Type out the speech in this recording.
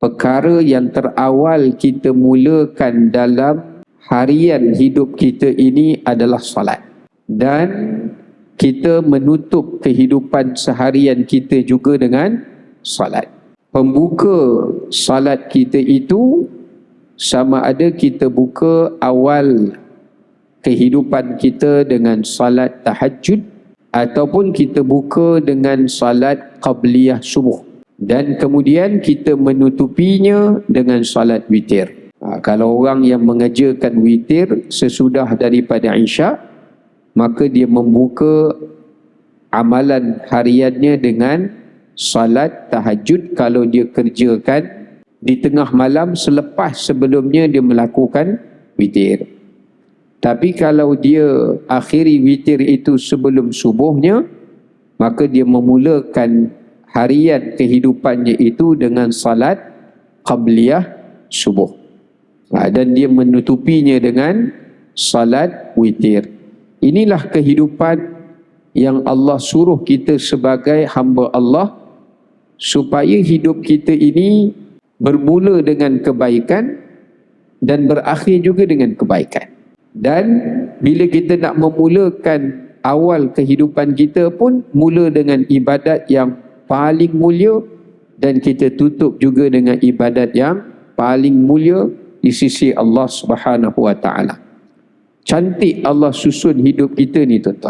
perkara yang terawal kita mulakan dalam harian hidup kita ini adalah salat. Dan kita menutup kehidupan seharian kita juga dengan salat. Pembuka salat kita itu sama ada kita buka awal kehidupan kita dengan salat tahajud ataupun kita buka dengan salat qabliyah subuh dan kemudian kita menutupinya dengan salat witir. Ha, kalau orang yang mengerjakan witir sesudah daripada Isya maka dia membuka amalan hariannya dengan salat tahajud kalau dia kerjakan di tengah malam selepas sebelumnya dia melakukan witir. Tapi kalau dia akhiri witir itu sebelum subuhnya, maka dia memulakan harian kehidupannya itu dengan salat qabliyah subuh. Ha, dan dia menutupinya dengan salat witir. Inilah kehidupan yang Allah suruh kita sebagai hamba Allah supaya hidup kita ini bermula dengan kebaikan dan berakhir juga dengan kebaikan. Dan bila kita nak memulakan awal kehidupan kita pun mula dengan ibadat yang paling mulia dan kita tutup juga dengan ibadat yang paling mulia di sisi Allah Subhanahu wa taala. Cantik Allah susun hidup kita ni tuan-tuan.